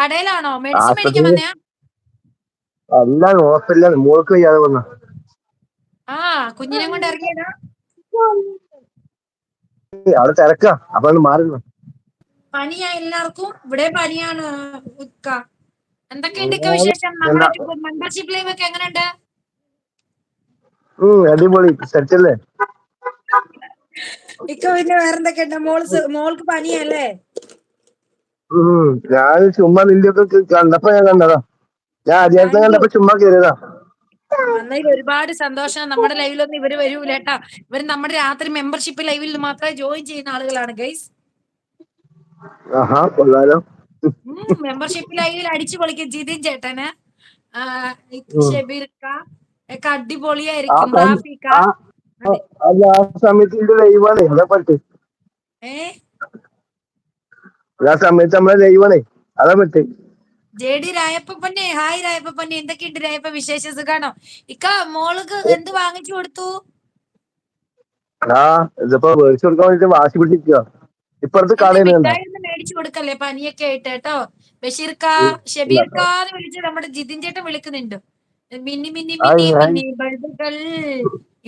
കടയിലാണോ? Medicine മേടിക്കാൻ ആസ്പത്രിയിൽ വന്നയാ? അല്ല ഹോസ്പിറ്റലാണ് മോൾക്ക് വയ്യാതെ വന്ന ആ കുഞ്ഞിനെ കൊണ്ട് ഇറങ്ങിയതാ? അവിടെ തിരക്കാ. അപ്പൊ മാറി പനിയാ എല്ലാവർക്കും? ഇവിടെ പനിയാണ് എന്തൊക്കെയുണ്ട്? വിശേഷം? മെമ്പർഷിപ്പ് ലൈവ് ഒക്കെ എങ്ങനെയുണ്ട്? ഉം അടിപൊളി. സെറ്റല്ലേ ഇക്ക പിന്നെ വേറെന്തൊക്കെയുണ്ട്? മോൾ മോൾക്ക് പനിയല്ലേ? ഉം. ഞാൻ ചുമ്മാ നിന്റെ ഒക്കെ കണ്ടപ്പോ ഞാൻ കണ്ടതാ. ഞാൻ you. കണ്ടപ്പോ ചുമ്മാ കയറിയതാ ഒരുപാട് സന്തോഷം. നമ്മുടെ ലൈവിലൊന്നും ഇവർ വരൂല കേട്ടാ. ഇവർ നമ്മുടെ രാത്രി മെമ്പർഷിപ്പ് ലൈവിൽ മാത്രമേ ജോയിൻ ചെയ്യുന്ന ആളുകളാണ് ഗൈസ് ആഹാ കൊള്ളാലോ. മെമ്പർഷിപ്പ് ലൈവിൽ അടിച്ചു പൊളിക്കും ജിതിൻ ചേട്ടന്. ആ, ഉം. ഷെബീർക്ക ഒക്കെ അടിപൊളിയായിരിക്കും സമയം- റാഫിക്ക. ആ ആ, അല്ല ആ സമയത്തിന്റെ ലൈവാണേ അതാ പറ്റ് ഏ? ആ സമയത്ത് നമ്മളെ ദൈവണേ അതാ പറ്റേ ജെ ഡി രായപ്പന്നെ ഹായ് രായപ്പന്നെ എന്തൊക്കെയുണ്ട് രായപ്പ വിശേഷ? സുഖാണോ? ഇക്ക മോൾക്ക് എന്ത് വാങ്ങിച്ചു കൊടുത്തു? ആ ഇതിപ്പോ മേടിച്ചു കൊടുക്കാൻ വേണ്ടിട്ട് വാശി പിടിച്ചിരിക്കുക ഇപ്പറത്ത് കണ്ട മേടിച്ചു കൊടുക്കല്ലേ? പനിയൊക്കെ ആയിട്ട് കേട്ടോ. ബഷീർക്ക ഷബീർക്ക എന്ന് വിളിച്ച് നമ്മുടെ ജിതിൻ ചേട്ടൻ വിളിക്കുന്നുണ്ട്. മിന്നി മിന്നി മിന്നി. മിന്നി ബൾബുകൾ.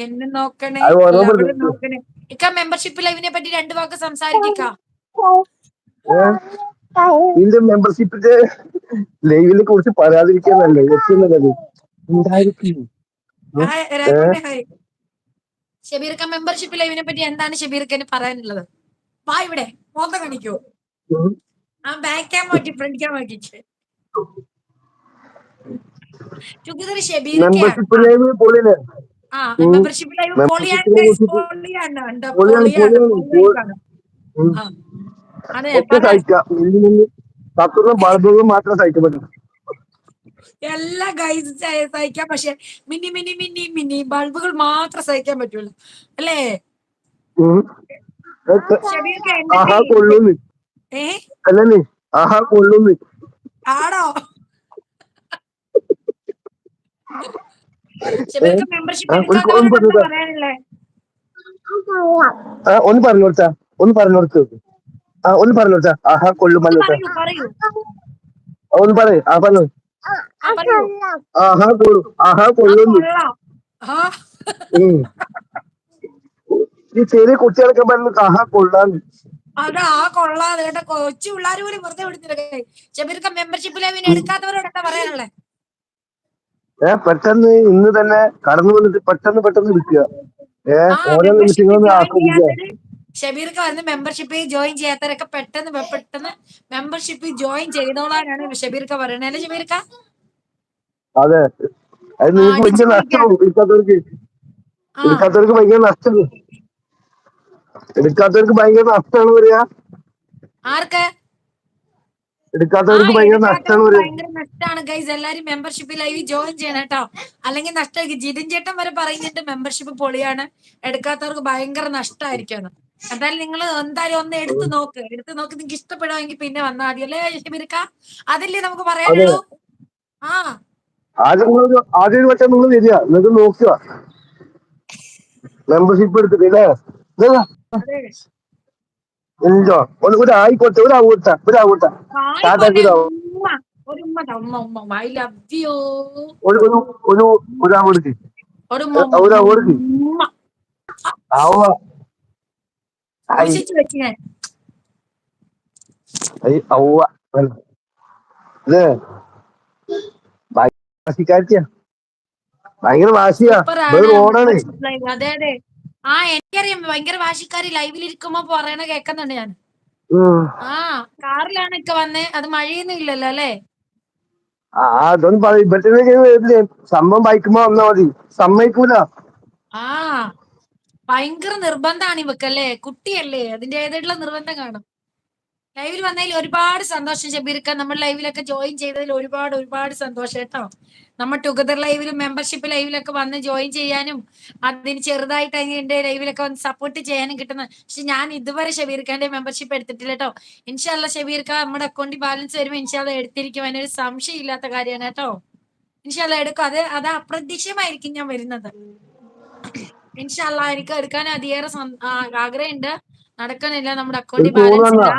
എന്നെ നോക്കണേ. നോക്കണേ. ഇക്ക മെമ്പർഷിപ്പ് ലൈവിനെ പറ്റി രണ്ടു വാക്ക് സംസാരിക്ക ഇതിന്റെ മെമ്പർഷിപ്പിന്റെ ലൈവിനെ കുറിച്ച് പറയാതിരിക്കാനല്ലേ? എത്തുന്നതല്ലേ? ഉണ്ടായിരിക്കും ഷബീർക്ക മെമ്പർഷിപ്പ് ലൈവിനെ പറ്റി എന്താണ് ഷബീർക്കന് പറയാനുള്ളത്? വാ ഇവിടെ മോത്ത കാണിക്കോ. ആ ബാക്ക് ക്യാം മാറ്റി ഫ്രണ്ട് ക്യാം മാറ്റിച്ച് ഷബീർക്കയാണ് പൊളിയല്ലേ? ആ. മെമ്പർഷിപ്പ് ലൈവ് പൊളിയാണ് പൊളിയാണ്, ഒക്കെ സഹിക്കാം. മില്ലി മില്ലി മാത്രം സഹിക്കാൻ പറ്റും എല്ലാ ഗൈസ് സഹിക്കാം. പക്ഷെ മിനി മിനി മിനി മിനി ബൾബുകൾ മാത്രം സഹിക്കാൻ പറ്റുള്ളൂ. അല്ലേ? ആഹാ കൊള്ളുന്നു. അല്ലേ ആഹാ കൊള്ളുന്നു. ആണോ ഒന്ന് പറഞ്ഞു കൊടുത്താ. ഒന്ന് പറഞ്ഞു കൊടുത്തു ആ ഒന്ന് പറഞ്ഞു കൊടുത്താ ആഹാ കൊള്ളുമല്ലോ ഒന്ന് പറയ് ആ പറഞ്ഞു ആഹാ കൊള്ളു ആഹാ കൊള്ളുന്നു. ഈ ചെറിയ കുട്ടികളൊക്കെ പറഞ്ഞു ആഹാ കൊള്ളാന്ന്. അതാ ആ കൊള്ളാതെ കേട്ടോ. കൊച്ചു പിള്ളേർ പോലും വെറുതെ വിടുന്നില്ല ഷബീർക്ക് മെമ്പർഷിപ്പ് ലൈവിന് എടുക്കാത്തവരോട് എന്താ പറയാനുള്ളേ? ഏ പെട്ടെന്ന് ഇന്ന് തന്നെ കടന്നു വന്നിട്ട് പെട്ടെന്ന് പെട്ടെന്ന് എടുക്കുക ഏഹ് ഓരോ നിമിഷങ്ങളും ആസ്വദിക്കുക. ഷബീർക്ക് വരുന്ന മെമ്പർഷിപ്പ് ജോയിൻ ചെയ്യാത്തവരൊക്കെ പെട്ടെന്ന് പെട്ടെന്ന് മെമ്പർഷിപ്പ് ജോയിൻ ചെയ്തോളാനാണ് ഷബീർക്ക പറയുന്നത്. അല്ലേ ഷബീർക്ക? അതെ. എടുക്കാത്തവർക്ക് ഭയങ്കര നഷ്ടം. എടുക്കാത്തവർക്ക് ഭയങ്കര നഷ്ടമാണ് വരിക ആർക്ക്? ആ എടുക്കാത്തവർക്ക് ഭയങ്കര നഷ്ടമാണ് എടുക്കാത്തവർക്ക് വരിക ഭയങ്കര നഷ്ടമാണ്. ഗൈസ് എല്ലാരും മെമ്പർഷിപ്പ് ലൈവ് ജോയിൻ ചെയ്യണം കേട്ടോ. അല്ലെങ്കിൽ നഷ്ടമായിരിക്കും. ജിതിൻ ചേട്ടൻ വരെ പറയുന്നുണ്ട് മെമ്പർഷിപ്പ് പൊളിയാണ്. എടുക്കാത്തവർക്ക് ഭയങ്കര നഷ്ടമായിരിക്കും എന്തായാലും നിങ്ങൾ എന്തായാലും ഒന്ന് എടുത്തു നോക്ക്. എടുത്തു നോക്ക്. നിങ്ങൾക്ക് ഇഷ്ടപ്പെടുമെങ്കിൽ പിന്നെ വന്നാൽ മതി. അല്ലേ ഷബീർക്ക അതല്ലേ നമുക്ക് പറയാനുള്ളൂ? ആ. ആദ്യം നിങ്ങൾ ആദ്യം ഒരു വട്ടം നിങ്ങൾ വരിക. നിങ്ങൾക്ക് നോക്കുക. മെമ്പർഷിപ്പ് എടുത്തിട്ടില്ലേ അതെ. എന്തോ ഒന്ന് ഒരു ആയിക്കോട്ടെ ഒരു ആവൂട്ട ഒരു ആവൂട്ട ഒരു ഒരു. ആവ. സൂക്ഷിച്ച് വെച്ച് ഞാൻ ഭയങ്കര വാശിയാ. അതെ അതെ. ആ എനിക്കറിയാം. ഭയങ്കര വാശിക്കാരി ലൈവിൽ ഇരിക്കുമ്പോ പറയണ ഞാൻ. ആ കാറിലാണ് ഇക്ക വന്നേ. അത് മഴയൊന്നും ഇല്ലല്ലോ അല്ലേ? ആ അതൊന്നും പറയും ഇപ്പഴത്തെ വരില്ലേ സംഭവം ബൈക്കുമ്പോ വന്നാ മതി. സമ്മതിക്കൂല. ആ. ഭയങ്കര നിർബന്ധാണ് ഇവക്കല്ലേ? കുട്ടിയല്ലേ? അതിന്റെതായിട്ടുള്ള നിർബന്ധം കാണും. ലൈവിൽ വന്നതിൽ ഒരുപാട് സന്തോഷം ഷബീർക്ക നമ്മൾ ലൈവിലൊക്കെ ജോയിൻ ചെയ്തതിൽ ഒരുപാട് ഒരുപാട് സന്തോഷം കേട്ടോ. നമ്മൾ ടുഗദർ ലൈവിലും മെമ്പർഷിപ്പ് ലൈവിലൊക്കെ വന്ന് ജോയിൻ ചെയ്യാനും അതിന് ചെറുതായിട്ട് അതിന്റെ ലൈവിലൊക്കെ വന്ന് സപ്പോർട്ട് ചെയ്യാനും കിട്ടുന്ന പക്ഷെ ഞാൻ ഇതുവരെ ഷബീർക്കാന്റെ മെമ്പർഷിപ്പ് എടുത്തിട്ടില്ല കേട്ടോ. ഇൻഷാല്ല ഷബീർക്ക നമ്മുടെ അക്കൗണ്ടിൽ ബാലൻസ് വരുമ്പോൾ ഇൻഷാല്ല എടുത്തിരിക്കും. അതിനൊരു സംശയം ഇല്ലാത്ത കാര്യമാണ് കേട്ടോ. ഇൻഷാല്ല എടുക്കും. അത് അത് അപ്രതീക്ഷിതമായിരിക്കും ഞാൻ വരുന്നത്. ഇൻഷാല്ല എനിക്ക് എടുക്കാൻ അതിയേറെ ആഗ്രഹമുണ്ട്. നടക്കണില്ല നമ്മുടെ അക്കൗണ്ടിൽ ബാലൻസ് ഇല്ല.